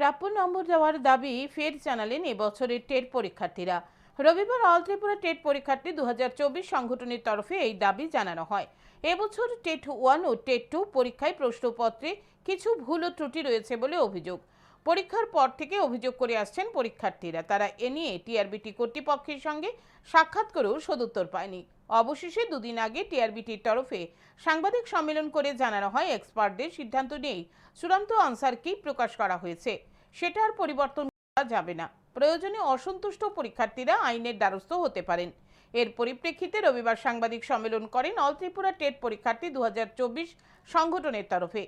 প্রাপ্য নম্বর দেওয়ার দাবি ফের জানালেন এবছরের টেট পরীক্ষার্থীরা। রবিবার অল ত্রিপুরা টেট পরীক্ষার্থী দু হাজার চব্বিশ সংগঠনের তরফে এই দাবি জানানো হয়। এবছর টেট ওয়ান ও টেট টু পরীক্ষায় প্রশ্নপত্রে কিছু ভুল ও ত্রুটি রয়েছে বলে অভিযোগ। পরীক্ষার পর থেকে অভিযোগ করে আসছেন পরীক্ষার্থীরা। তারা এ নিয়ে টিআরবিটি কর্তৃপক্ষের সঙ্গে সাক্ষাৎ করেও সদুত্তর পায়নি। অবশেষে দুদিন আগে টিআরবিটির তরফে সাংবাদিক সম্মেলন করে জানানো হয়, এক্সপার্টদের সিদ্ধান্ত নিয়েই চূড়ান্ত আনসারকেই প্রকাশ করা হয়েছে সেটা আর পরিবর্তন করা যাবে না। প্রয়োজনে অসন্তুষ্ট পরীক্ষার্থীরা আইনের দ্বারস্থ হতে পারেন। এর পরিপ্রেক্ষিতে রবিবার সাংবাদিক সম্মেলন করেন অল ত্রিপুরা টেট পরীক্ষার্থী দু হাজার চব্বিশ সংগঠনের তরফে।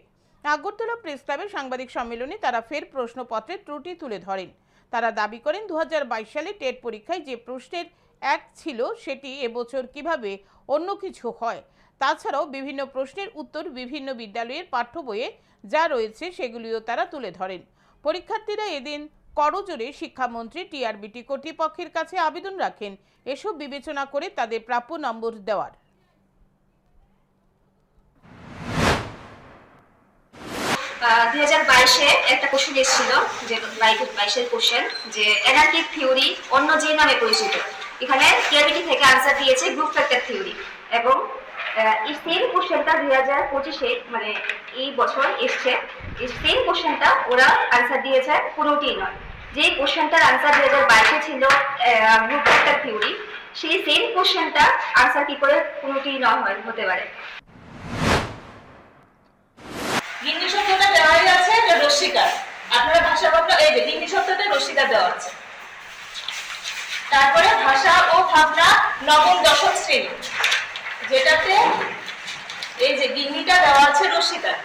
আগরতলা প্রেস ক্লাবে সাংবাদিক সম্মেলনে তারা ফের প্রশ্নপত্রের ত্রুটি তুলে ধরেন। তারা দাবি করেন দু হাজার বাইশ সালে টেট পরীক্ষায় যে প্রশ্নের এক ছিল সেটি এবছর কীভাবে অন্য কিছু হয়? তাছাড়াও বিভিন্ন প্রশ্নের উত্তর বিভিন্ন বিদ্যালয়ের পাঠ্য বইয়ে যা রয়েছে সেগুলিও তারা তুলে ধরেন। পরীক্ষার্থীরা এদিন করজোরে শিক্ষামন্ত্রী টিআরবিটি কর্তৃপক্ষের কাছে আবেদন রাখেন। এসব বিবেচনা করে তাদের প্রাপ্য নম্বর দেওয়ার। দুই হাজার বাইশে একটা কোশ্চেন এসেছিল, যে বাইশের কোশ্চেন যে এনার্কিক থিওরি অন্য যে নামে পরিচিত, এখানে টিআরবিটি থেকে আনসার দিয়েছে গ্রুপ ফ্যাক্টর থিওরি এবং এই সেম কোশ্চেনটা দুই হাজার পঁচিশে মানে এই বছর এসছে, এই সেম কোশ্চেনটা ওরা আনসার দিয়েছে কোনোটি নয়। যে কোশ্চেনটার আনসার দুই হাজার বাইশে ছিল গ্রুপ ফ্যাক্টর থিওরি সেই সেম কোশ্চেনটা আনসার কি করে কোনোটি নয়, হতে পারে গিন্নি শব্দটা দেওয়াই আছে যে রশ্মিকার আপনারা ভাষা এই যে গিন্নি শব্দটা রশ্মিকার দেওয়া আছে। তারপরে ভাষা ও ভাবনা নবম, দশম শ্রেণি। যেটাতে এই যে গিন্নিটা দেওয়া আছে রশ্মিকার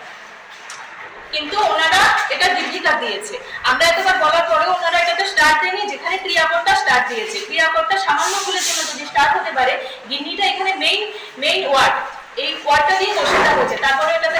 কিন্তু ওনারা এটা দীর্ঘিকা দিয়েছে। আমরা এতবার বলার পরেও ওনারা এটাতে স্টার্ট দেয়নি, যেখানে ক্রিয়াপদটা স্টার্ট দিয়েছে। ক্রিয়াপদটা সামান্য ভুলের জন্য যদি স্টার্ট হতে পারে, গিন্নিটা এখানে মেইন মেইন ওয়ার্ড এই ওয়ার্ডটা দিয়ে কোশ্চেনটা হয়েছে। তারপরে এটাতে